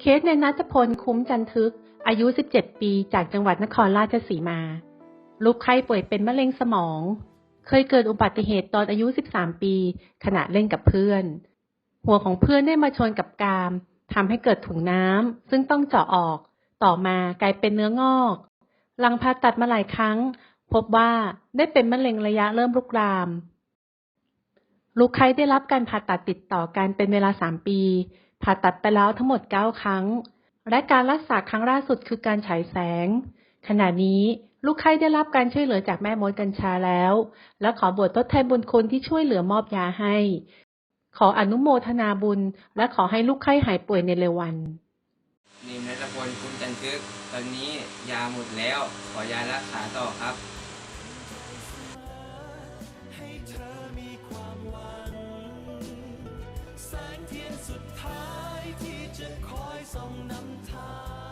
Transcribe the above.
เคสในนัทพลคุ้มจันทึก อายุ 17 ปีจากจังหวัดนครราชสีมา ลูกไข้ป่วยเป็นมะเร็งสมอง เคยเกิดอุบัติเหตุตอนอายุ 13 ปี ขณะเล่นกับเพื่อน หัวของเพื่อนได้มาชนกับกรามทำให้เกิดถุงน้ำซึ่งต้องเจาะออก ต่อมากลายเป็นเนื้องอก หลังผ่าตัดมาหลายครั้ง พบว่าได้เป็นมะเร็งระยะเริ่มลุกลาม ลูกไข้ได้รับการผ่าตัดติดต่อกันเป็นเวลา 3 ปี ผ่าตัดไปแล้วทั้งหมด 9 ครั้ง และการรักษาครั้งล่าสุดคือการฉายแสง ขณะนี้ลูกไข้ได้รับการช่วยเหลือจากแม่มดกัญชาแล้ว และขอบวชทดแทนบุญคุณที่ช่วยเหลือมอบยาให้ ขออนุโมทนาบุญ และขอให้ลูกไข้หายป่วยในเร็ววันนิมนัทพลคุ้มจันทึก ตอนนี้ยาหมดแล้ว ขอยารักษาต่อครับ จะคอยส่องนำทาง